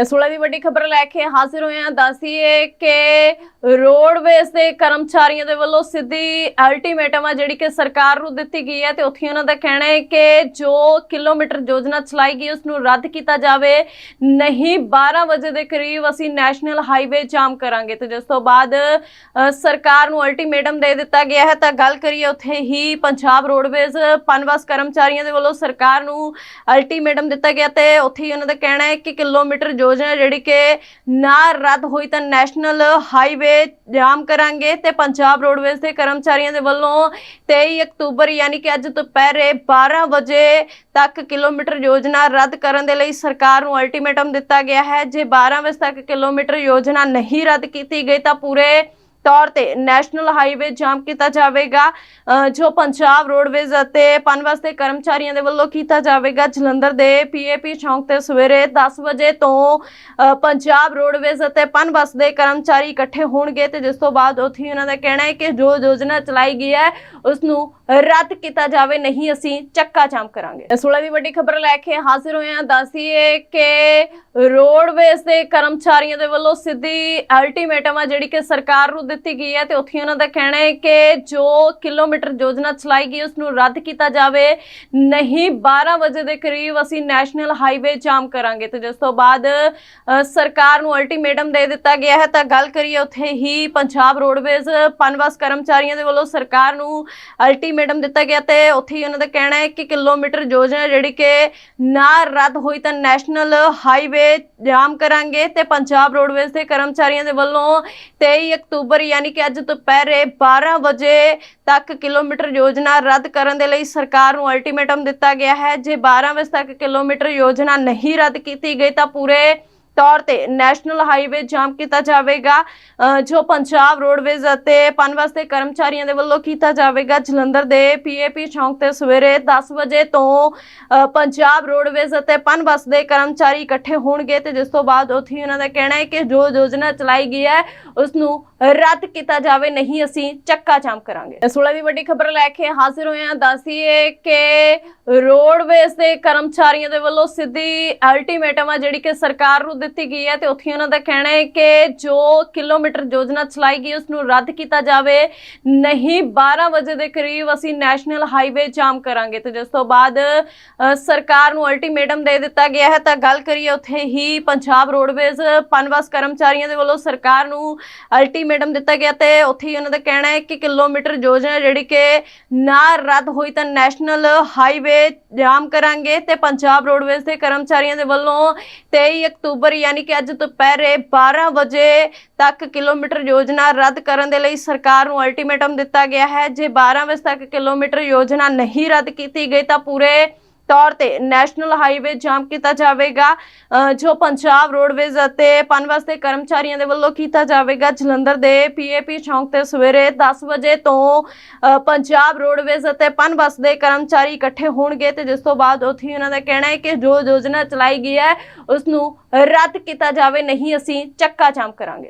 ਇਸ ਵੇਲੇ ਦੀ ਵੱਡੀ ਖਬਰ ਲੈ ਕੇ ਹਾਜ਼ਰ ਹੋਏ ਹਾਂ। ਦੱਸੀਏ ਕਿ ਰੋਡਵੇਜ਼ ਦੇ ਕਰਮਚਾਰੀਆਂ ਦੇ ਵੱਲੋਂ ਸਿੱਧੀ ਅਲਟੀਮੇਟਮ ਆ, ਜਿਹੜੀ ਕਿ ਸਰਕਾਰ ਨੂੰ ਦਿੱਤੀ ਗਈ ਹੈ ਤੇ ਉੱਥੇ ਉਹਨਾਂ ਦਾ ਕਹਿਣਾ ਹੈ ਕਿ ਜੋ ਕਿਲੋਮੀਟਰ ਯੋਜਨਾ ਚਲਾਈ ਗਈ ਉਸ ਨੂੰ ਰੱਦ ਕੀਤਾ ਜਾਵੇ। ਨਹੀਂ 12 ਵਜੇ ਦੇ ਕਰੀਬ ਅਸੀਂ ਨੈਸ਼ਨਲ ਹਾਈਵੇ ਜਾਮ ਕਰਾਂਗੇ। ਤੇ ਜਿਸ ਤੋਂ ਬਾਅਦ ਸਰਕਾਰ ਨੂੰ ਅਲਟੀਮੇਟਮ ਦੇ ਦਿੱਤਾ ਗਿਆ ਹੈ। ਤਾਂ ਗੱਲ ਕਰੀਏ ਉੱਥੇ ਹੀ ਪੰਜਾਬ ਰੋਡਵੇਜ਼ ਪਨਬਸ ਕਰਮਚਾਰੀਆਂ ਦੇ ਵੱਲੋਂ ਸਰਕਾਰ ਨੂੰ ਅਲਟੀਮੇਟਮ ਦਿੱਤਾ ਗਿਆ ਤੇ ਉੱਥੇ ਹੀ ਉਹਨਾਂ ਦਾ ਕਹਿਣਾ ਹੈ ਕਿ ਕਿਲੋਮੀਟਰ ਯੋਜਨਾ ਜਿਹੜੀ ਕਿ ਨਾ ਰੱਦ ਹੋਈ ਤਾਂ ਨੈਸ਼ਨਲ ਹਾਈਵੇ ਜਾਮ ਕਰਾਂਗੇ ਤੇ ਪੰਜਾਬ ਰੋਡਵੇਜ਼ ਦੇ ਕਰਮਚਾਰੀਆਂ ਦੇ ਵੱਲੋਂ 23 ਅਕਤੂਬਰ ਯਾਨੀ ਕਿ ਅੱਜ ਦੁਪਹਿਰੇ 12 ਵਜੇ ਤੱਕ ਕਿਲੋਮੀਟਰ ਯੋਜਨਾ ਰੱਦ ਕਰਨ ਦੇ ਲਈ ਸਰਕਾਰ ਨੂੰ ਅਲਟੀਮੇਟਮ ਦਿੱਤਾ ਗਿਆ ਹੈ। ਜੇ 12 ਵਜੇ ਤੱਕ ਕਿਲੋਮੀਟਰ ਯੋਜਨਾ ਨਹੀਂ ਰੱਦ ਕੀਤੀ ਗਈ ਤਾਂ ਪੂਰੇ ਤੌਰ ਤੇ ਨੈਸ਼ਨਲ ਹਾਈਵੇ ਜਾਮ ਕੀਤਾ ਜਾਵੇਗਾ। ਜੋ ਪੰਜਾਬ ਰੋਡਵੇਜ਼ ਅਤੇ ਪਨਬਸ ਦੇ ਕਰਮਚਾਰੀਆਂ ਦੇ ਵੱਲੋਂ ਕੀਤਾ ਜਾਵੇਗਾ। ਜਲੰਧਰ ਦੇ ਪੀਏਪੀ ਚੌਂਕ ਤੇ ਸਵੇਰੇ 10 ਵਜੇ ਤੋਂ ਪੰਜਾਬ ਰੋਡਵੇਜ਼ ਅਤੇ ਪਨਬਸ ਦੇ ਕਰਮਚਾਰੀ ਇਕੱਠੇ ਹੋਣਗੇ ਤੇ ਜਿਸ ਤੋਂ ਬਾਅਦ ਉੱਥੇ ਉਹਨਾਂ ਦਾ ਕਹਿਣਾ ਹੈ ਕਿ ਜੋ ਯੋਜਨਾ ਚਲਾਈ ਗਈ ਹੈ ਉਸ ਨੂੰ ਰੱਦ ਕੀਤਾ ਜਾਵੇ, ਨਹੀਂ ਅਸੀਂ ਚੱਕਾ ਜਾਮ ਕਰਾਂਗੇ। ਇਸ ਵੇਲੇ ਦੀ ਵੱਡੀ ਖਬਰ ਲੈ ਕੇ ਹਾਜ਼ਰ ਹੋਏ ਹਾਂ ਦੱਸੀਏ ਕਿ ਰੋਡਵੇਜ਼ ਦੇ ਕਰਮਚਾਰੀਆਂ ਦੇ ਵੱਲੋਂ ਸਿੱਧੀ ਅਲਟੀਮੇਟਮ ਆ ਜਿਹੜੀ ਕਿ ਸਰਕਾਰ ਨੂੰ ਦਿੱਤੀ ਗਈ ਹੈ ਤੇ ਉੱਥੇ ਹੀ ਉਹਨਾਂ ਦਾ ਕਹਿਣਾ ਹੈ ਕਿ ਜੋ ਕਿਲੋਮੀਟਰ ਯੋਜਨਾ ਚਲਾਈ ਗਈ ਉਸ ਨੂੰ ਰੱਦ ਕੀਤਾ ਜਾਵੇ। ਨਹੀਂ 12 ਵਜੇ ਦੇ ਕਰੀਬ ਅਸੀਂ ਨੈਸ਼ਨਲ ਹਾਈਵੇ ਜਾਮ ਕਰਾਂਗੇ। ਤੇ ਜਿਸ ਤੋਂ ਬਾਅਦ ਸਰਕਾਰ ਨੂੰ ਅਲਟੀਮੇਟਮ ਦੇ ਦਿੱਤਾ ਗਿਆ ਹੈ। ਤਾਂ ਗੱਲ ਕਰੀਏ ਉੱਥੇ ਹੀ ਪੰਜਾਬ ਰੋਡਵੇਜ਼ ਪਨਬਸ ਕਰਮਚਾਰੀਆਂ ਦੇ ਵੱਲੋਂ ਸਰਕਾਰ ਨੂੰ ਅਲਟੀਮੇਟਮ ਦਿੱਤਾ ਗਿਆ ਤੇ ਉੱਥੇ ਹੀ ਉਹਨਾਂ ਦਾ ਕਹਿਣਾ ਹੈ ਕਿ ਕਿਲੋਮੀਟਰ ਯੋਜਨਾ ਜਿਹੜੀ ਕਿ ਨਾ ਰੱਦ ਹੋਈ ਤਾਂ ਨੈਸ਼ਨਲ ਹਾਈਵੇ ਜਾਮ ਕਰਾਂਗੇ। ਤੇ ਪੰਜਾਬ ਰੋਡਵੇਜ਼ ਦੇ ਕਰਮਚਾਰੀਆਂ ਦੇ ਵੱਲੋਂ 23 ਅਕਤੂਬਰ ਯਾਨੀ ਕਿ ਅੱਜ ਦੁਪਹਿਰੇ 12 ਵਜੇ ਤੱਕ ਕਿਲੋਮੀਟਰ ਯੋਜਨਾ ਰੱਦ ਕਰਨ ਦੇ ਲਈ ਸਰਕਾਰ ਨੂੰ ਅਲਟੀਮੇਟਮ ਦਿੱਤਾ ਗਿਆ ਹੈ। ਜੇ 12 ਵਜੇ ਤੱਕ ਕਿਲੋਮੀਟਰ ਯੋਜਨਾ ਨਹੀਂ ਰੱਦ ਕੀਤੀ ਗਈ ਤਾਂ ਪੂਰੇ ਤੌਰ ਤੇ ਨੈਸ਼ਨਲ ਹਾਈਵੇ ਜਾਮ ਕੀਤਾ ਜਾਵੇਗਾ। ਜੋ ਪੰਜਾਬ ਰੋਡਵੇਜ਼ ਅਤੇ ਪਨਬਸ ਦੇ ਕਰਮਚਾਰੀਆਂ ਦੇ ਵੱਲੋਂ ਕੀਤਾ ਜਾਵੇਗਾ। ਜਲੰਧਰ ਦੇ ਪੀਏਪੀ ਚੌਂਕ ਤੇ ਸਵੇਰੇ 10 ਵਜੇ ਤੋਂ ਪੰਜਾਬ ਰੋਡਵੇਜ਼ ਅਤੇ ਪਨਬਸ ਦੇ ਕਰਮਚਾਰੀ ਇਕੱਠੇ ਹੋਣਗੇ ਤੇ ਜਿਸ ਤੋਂ ਬਾਅਦ ਉੱਥੇ ਉਹਨਾਂ ਦਾ ਕਹਿਣਾ ਹੈ ਕਿ ਜੋ ਯੋਜਨਾ ਚਲਾਈ ਗਈ ਹੈ ਉਸ ਨੂੰ ਰੱਦ ਕੀਤਾ ਜਾਵੇ, ਨਹੀਂ ਅਸੀਂ ਚੱਕਾ ਜਾਮ ਕਰਾਂਗੇ। ਇਸ ਵੇਲੇ ਦੀ ਵੱਡੀ ਖਬਰ ਲੈ ਕੇ ਹਾਜ਼ਰ ਹੋਏ ਹਾਂ। ਦੱਸੀਏ ਕਿ ਰੋਡਵੇਜ਼ ਦੇ ਕਰਮਚਾਰੀਆਂ ਦੇ ਵੱਲੋਂ ਸਿੱਧੀ ਅਲਟੀਮੇਟਮ ਆ ਜਿਹੜੀ ਕਿ ਸਰਕਾਰ ਨੂੰ ਦਿੱਤੀ ਗਈ ਹੈ ਤੇ ਉੱਥੇ ਉਹਨਾਂ ਦਾ ਕਹਿਣਾ ਹੈ ਕਿ ਜੋ ਕਿਲੋਮੀਟਰ ਯੋਜਨਾ ਚਲਾਈ ਗਈ ਉਸ ਨੂੰ ਰੱਦ ਕੀਤਾ ਜਾਵੇ। ਨਹੀਂ 12 ਵਜੇ ਦੇ ਕਰੀਬ ਅਸੀਂ ਨੈਸ਼ਨਲ ਹਾਈਵੇ ਜਾਮ ਕਰਾਂਗੇ। ਤੇ ਜਿਸ ਤੋਂ ਬਾਅਦ ਸਰਕਾਰ ਨੂੰ ਅਲਟੀਮੇਟਮ ਦੇ ਦਿੱਤਾ ਗਿਆ ਹੈ। ਤਾਂ ਗੱਲ ਕਰੀਏ ਉੱਥੇ ਹੀ ਪੰਜਾਬ ਰੋਡਵੇਜ਼ ਪਨਬਸ ਕਰਮਚਾਰੀਆਂ ਦੇ ਵੱਲੋਂ ਸਰਕਾਰ ਨੂੰ ਅਲਟੀਮੇਟਮ ਦਿੱਤਾ ਗਿਆ ਤੇ ਉੱਥੇ ਹੀ ਉਹਨਾਂ ਦਾ ਕਹਿਣਾ ਹੈ ਕਿ ਕਿਲੋਮੀਟਰ ਯੋਜਨਾ ਜਿਹੜੀ ਕਿ ਨਾ ਰੱਦ ਹੋਈ ਤਾਂ ਨੈਸ਼ਨਲ ਹਾਈਵੇ ਜਾਮ ਕਰਾਂਗੇ। ਤੇ ਪੰਜਾਬ ਰੋਡਵੇਜ਼ ਦੇ ਕਰਮਚਾਰੀਆਂ ਦੇ ਵੱਲੋਂ 23 ਅਕਤੂਬਰ ਯਾਨੀ ਕਿ ਅੱਜ ਦੁਪਹਿਰੇ 12 ਵਜੇ ਤੱਕ ਕਿਲੋਮੀਟਰ ਯੋਜਨਾ ਰੱਦ ਕਰਨ ਦੇ ਲਈ ਸਰਕਾਰ ਨੂੰ ਅਲਟੀਮੇਟਮ ਦਿੱਤਾ ਗਿਆ ਹੈ। ਜੇ 12 ਵਜੇ ਤੱਕ ਕਿਲੋਮੀਟਰ ਯੋਜਨਾ ਨਹੀਂ ਰੱਦ ਕੀਤੀ ਗਈ ਤਾਂ ਪੂਰੇ ਤੌਰ ਤੇ ਨੈਸ਼ਨਲ ਹਾਈਵੇ ਜਾਮ ਕੀਤਾ ਜਾਵੇਗਾ। ਜੋ ਪੰਜਾਬ ਰੋਡਵੇਜ਼ ਅਤੇ ਪਨਬਸ ਦੇ ਕਰਮਚਾਰੀਆਂ ਦੇ ਵੱਲੋਂ ਕੀਤਾ ਜਾਵੇਗਾ। ਜਲੰਧਰ ਦੇ ਪੀਏਪੀ ਚੌਂਕ ਤੇ ਸਵੇਰੇ 10 ਵਜੇ ਤੋਂ ਪੰਜਾਬ ਰੋਡਵੇਜ਼ ਅਤੇ ਪਨਬਸ ਦੇ ਕਰਮਚਾਰੀ ਇਕੱਠੇ ਹੋਣਗੇ ਤੇ ਜਿਸ ਤੋਂ ਬਾਅਦ ਉੱਥੇ ਹੀ ਉਹਨਾਂ ਦਾ ਕਹਿਣਾ ਹੈ ਕਿ ਜੋ ਯੋਜਨਾ ਚਲਾਈ ਗਈ ਹੈ ਉਸ ਨੂੰ ਰੱਦ ਕੀਤਾ ਜਾਵੇ, ਨਹੀਂ ਅਸੀਂ ਚੱਕਾ ਜਾਮ ਕਰਾਂਗੇ।